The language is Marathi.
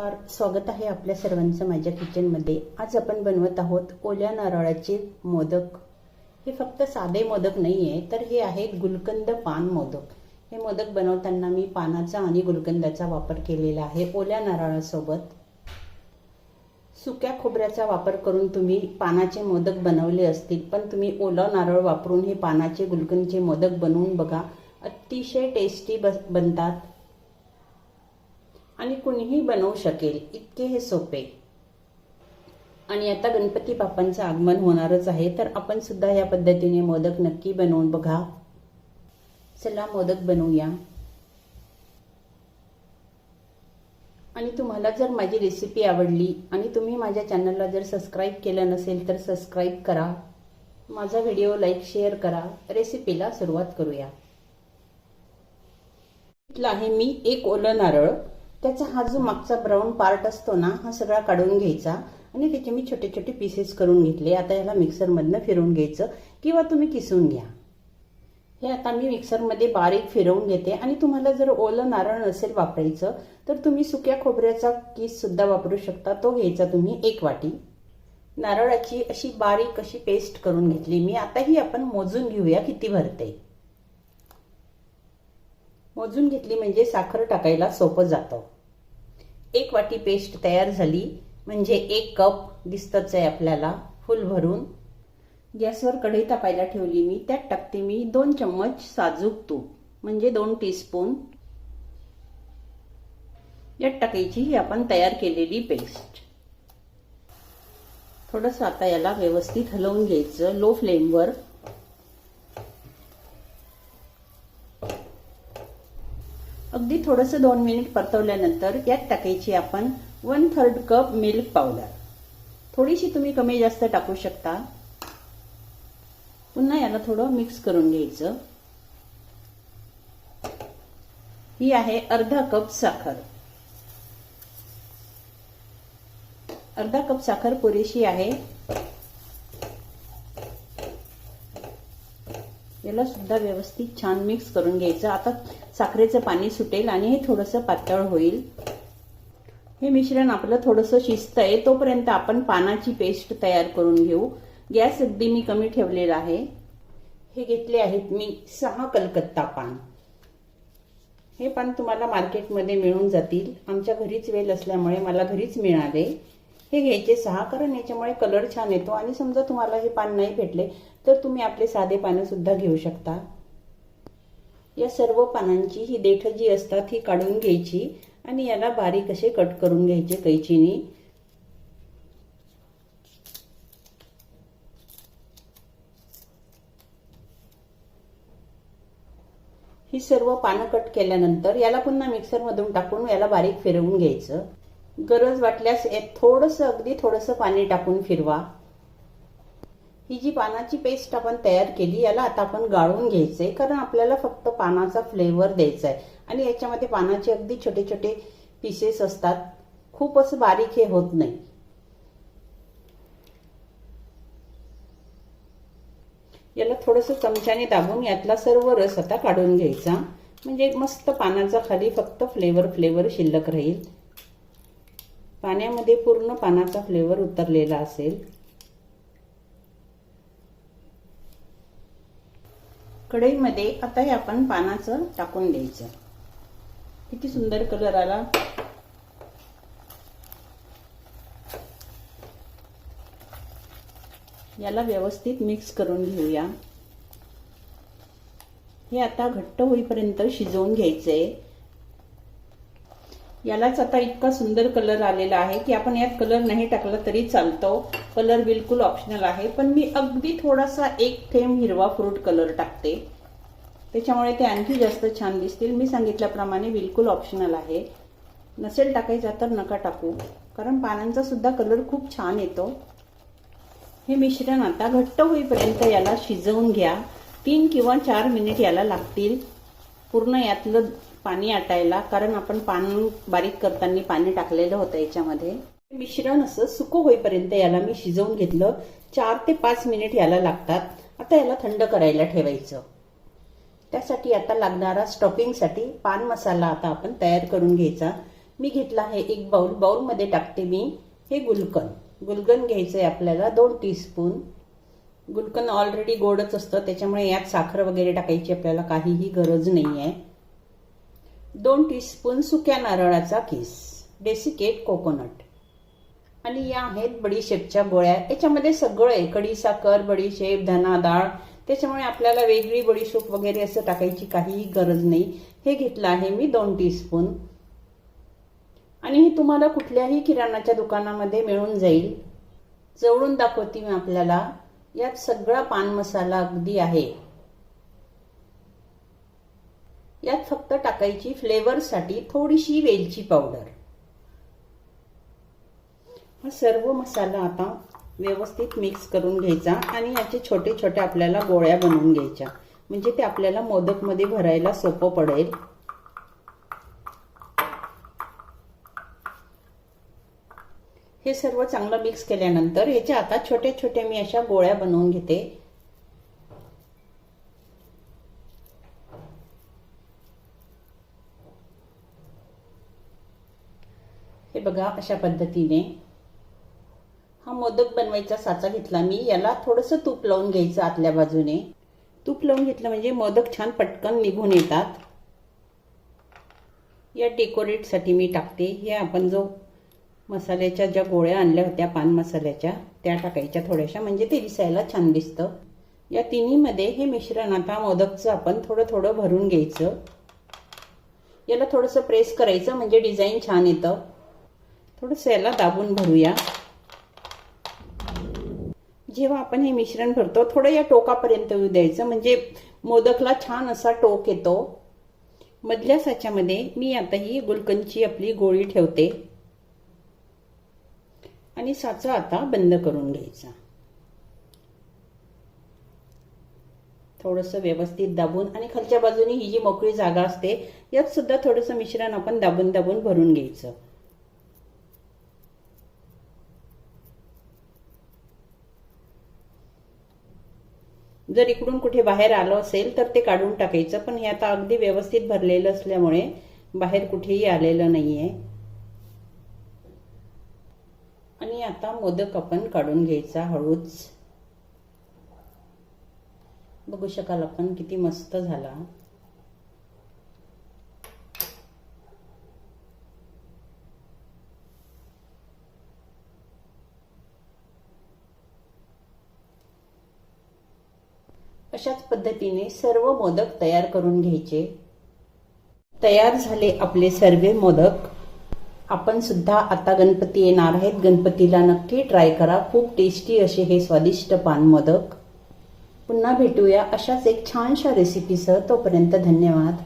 नमस्कार स्वागत आहे आपल्या सर्वांचं माझ्या किचनमध्ये आज आपण बनवत आहोत ओल्या नारळाचे मोदक. हे फक्त साधे मोदक नाही आहे तर हे आहे गुलकंद पान मोदक. हे मोदक बनवताना मी पानाचा आणि गुलकंदाचा वापर केलेला आहे ओल्या नारळासोबत. सुक्या खोबऱ्याचा वापर करून तुम्ही पानाचे मोदक बनवले असतील पण तुम्ही ओला नारळ वापरून हे पानाचे गुलकंदचे मोदक बनवून बघा. अतिशय टेस्टी बस बनतात. आणि कुणीही बनवू शकेल इतके हे सोपे. आणि आता गणपती बाप्पांचं आगमन होणारच आहे तर आपण सुद्धा या पद्धतीने मोदक नक्की बनवून बघा. चला मोदक बनवूया. आणि तुम्हाला जर माझी रेसिपी आवडली आणि तुम्ही माझ्या चॅनलला जर सबस्क्राईब केलं नसेल तर सबस्क्राईब करा. माझा व्हिडिओ लाईक शेअर करा. रेसिपीला सुरुवात करूया. घेतला आहे मी एक ओलं नारळ. त्याचा हा जो मागचा ब्राऊन पार्ट असतो ना हा सगळा काढून घ्यायचा. आणि त्याचे मी छोटे छोटे पीसेस करून घेतले. आता ह्याला मिक्सरमधनं फिरवून घ्यायचं. किंवा तुम्ही किसून घ्या. हे आता मी मिक्सरमध्ये बारीक फिरवून घेते. आणि तुम्हाला जर ओलं नारळ नसेल वापरायचं तर तुम्ही सुक्या खोबऱ्याचा केससुद्धा वापरू शकता. तो घ्यायचा तुम्ही एक वाटी. नारळाची अशी बारीक अशी पेस्ट करून घेतली मी. आता ही आपण मोजून घेऊया किती भरते. मोजून घेतली म्हणजे साखर टाकायला सोपं जातं. एक वाटी पेस्ट तयार झाली म्हणजे एक कप दिसतच आहे आपल्याला फुल भरून. गॅसवर कढई तापायला ठेवली मी त्यात टाकते मी दोन चम्मच साजूक तूप म्हणजे दोन टीस्पून यात टाकायची ही आपण तयार केलेली पेस्ट. थोडंसं आता याला व्यवस्थित हलवून घ्यायचं लो फ्लेमवर अगदी थोडंसं दोन मिनिट परतवल्यानंतर यात टाकायची आपण one third cup milk powder थोडीशी तुम्ही कमी जास्त टाकू शकता. पुन्हा याला थोडं मिक्स करून घ्यायचं. ही आहे अर्धा कप साखर. अर्धा कप साखर पुरेशी आहे. याला सुद्धा व्यवस्थित छान मिक्स करून घ्यायचं. आता साखरेचं पाणी सुटेल आणि हे थोडंसं पातळ होईल. हे मिश्रण आपलं थोडंसं शिस्त आहे तोपर्यंत आपण पानाची पेस्ट तयार करून घेऊ. गॅस अगदी मी कमी ठेवलेला आहे. हे घेतले आहेत मी सहा कलकत्ता पान. हे पान तुम्हाला मार्केटमध्ये मिळून जातील. आमच्या घरीच वेल असल्यामुळे मला घरीच मिळाले. हे घ्यायचे सहा कारण याच्यामुळे कलर छान येतो. आणि समजा तुम्हाला हे पान नाही भेटले तर तुम्ही आपले साधे पानं सुद्धा घेऊ शकता. या सर्व पानांची ही देठ जी असतात ही काढून घ्यायची आणि याला बारीक असे कट करून घ्यायचे कैचीनी. ही सर्व पानं कट केल्यानंतर याला पुन्हा मिक्सरमधून टाकून याला बारीक फिरवून घ्यायचं. गरज वाटल्यास थोडंसं अगदी थोडंसं पाणी टाकून फिरवा. ही जी पानाची पेस्ट आपण तयार केली याला आता आपण गाळून घ्यायचंय कारण आपल्याला फक्त पानाचा फ्लेवर द्यायचा आहे आणि याच्यामध्ये पानाचे अगदी छोटे छोटे पीसेस असतात. खूप असं बारीक हे होत नाही. याला थोडंसं चमच्याने दाबून यातला सर्व रस आता काढून घ्यायचा. म्हणजे मस्त पानाचा खाली फक्त फ्लेवर फ्लेवर शिल्लक राहील. पाण्यामध्ये पूर्ण पानाचा फ्लेवर उतरलेला असेल. कढईमध्ये आता हे आपण पानाचं टाकून द्यायचं. किती सुंदर कलर आला. याला व्यवस्थित मिक्स करून घेऊया. हे आता घट्ट होईपर्यंत शिजवून घ्यायचं आहे यालाच आता इतका सुंदर कलर आलेला आहे की आपण यात कलर नाही टाकला तरी चालतो. कलर बिलकुल ऑप्शनल आहे. पण मी अगदी थोडासा एक थेंब हिरवा फ्रूट कलर टाकते. त्याच्यामुळे ते आणखी जास्त छान दिसतील. मी सांगितल्याप्रमाणे बिलकुल ऑप्शनल आहे. नसेल टाकायचा तर नका टाकू. कारण पानांचा सुद्धा कलर खूप छान येतो. हे मिश्रण आता घट्ट होईपर्यंत याला शिजवून घ्या. तीन किंवा चार मिनिट याला लागतील. पूर्ण यातलं पाणी आटायला कारण आपण पान बारीक करताना पाणी टाकलेलं होतं याच्यामध्ये. मिश्रण असं सुकं होईपर्यंत याला मी शिजवून घेतलं. चार ते पाच मिनिट याला लागतात. आता याला थंड करायला ठेवायचं. त्यासाठी आता लागणारा स्टॉपिंगसाठी पान मसाला आता आपण तयार करून घ्यायचा. मी घेतला आहे एक बाउल. बाउलमध्ये टाकते मी हे गुलकन गुलकन घ्यायचं आहे आपल्याला दोन टीस्पून गुलकंद ऑलरेडी गोडच असतं त्याच्यामुळे यात साखर वगैरे टाकायची आपल्याला काहीही गरज नाही आहे दोन टीस्पून सुक्या नारळाचा किस डेसिकेट कोकोनट आणि या आहेत बडीशेपच्या गोळ्या. याच्यामध्ये सगळं आहे कढी साखर बडीशेप धना डाळ त्याच्यामुळे आपल्याला वेगळी बडीशेप वगैरे असं टाकायची काहीही गरज नाही. हे घेतलं आहे मी दोन टीस्पून आणि हे तुम्हाला कुठल्याही किराणाच्या दुकानामध्ये मिळून जाईल. जवळून दाखवते मी आपल्याला. यात सगळा पान मसाला अगदी आहे. यात फक्त टाकायची फ्लेवरसाठी थोडीशी वेलची पावडर. हा सर्व मसाला आता व्यवस्थित मिक्स करून घ्यायचा आणि याचे छोटे छोटे आपल्याला गोळ्या बनवून घ्यायच्या. म्हणजे ते आपल्याला मोदकमध्ये भरायला सोपं पडेल. हे सर्व चांगलं मिक्स केल्यानंतर ह्याच्या आता छोट्या छोट्या मी अशा गोळ्या बनवून घेते. हे बघा अशा पद्धतीने. हा मोदक बनवायचा साचा घेतला मी. याला थोडंसं तूप लावून घ्यायचं आतल्या बाजूने. तूप लावून घेतलं म्हणजे मोदक छान पटकन निघून येतात. या डेकोरेटसाठी मी टाकते. हे आपण जो मसाल्याच्या ज्या गोळ्या आणल्या होत्या पान मसाल्याच्या त्या टाकायच्या थोड्याशा. म्हणजे ते दिसायला छान दिसतं. या तिन्हीमध्ये हे मिश्रण आता मोदकचं आपण थोडं थोडं भरून घ्यायचं. याला थोडंसं प्रेस करायचं म्हणजे डिझाईन छान येतं. थोडंसं याला दाबून भरूया. जेव्हा आपण हे मिश्रण भरतो थोडं या टोकापर्यंत येऊ द्यायचं. म्हणजे मोदकला छान असा टोक येतो. मधल्या साच्यामध्ये मी आता ही गुलकंदची आपली गोळी ठेवते. आणि साचा आता बंद करून घ्यायचा. थोडंसं व्यवस्थित दाबून आणि खालच्या बाजूने ही जी मोकळी जागा असते यात सुद्धा थोडंसं मिश्रण आपण दाबून दाबून भरून घ्यायचं. जर इकडून कुठे बाहेर आलं असेल तर ते काढून टाकायचं पण हे आता अगदी व्यवस्थित भरलेलं असल्यामुळे बाहेर कुठेही आलेलं नाहीये. आणि आता मोदक आपण काढून घ्यायचा हळूच. बघू शकाल आपण किती मस्त झाला. अशाच पद्धतीने सर्व मोदक तयार करून घ्यायचे. तयार झाले आपले सर्वे मोदक. आपण सुद्धा आता गणपती येणार आहेत. गणपतीला नक्की ट्राय करा. खूप टेस्टी असे हे स्वादिष्ट पान मोदक पुन्हा भेटूया अशाच एक छानशा रेसिपीसह तोपर्यंत धन्यवाद.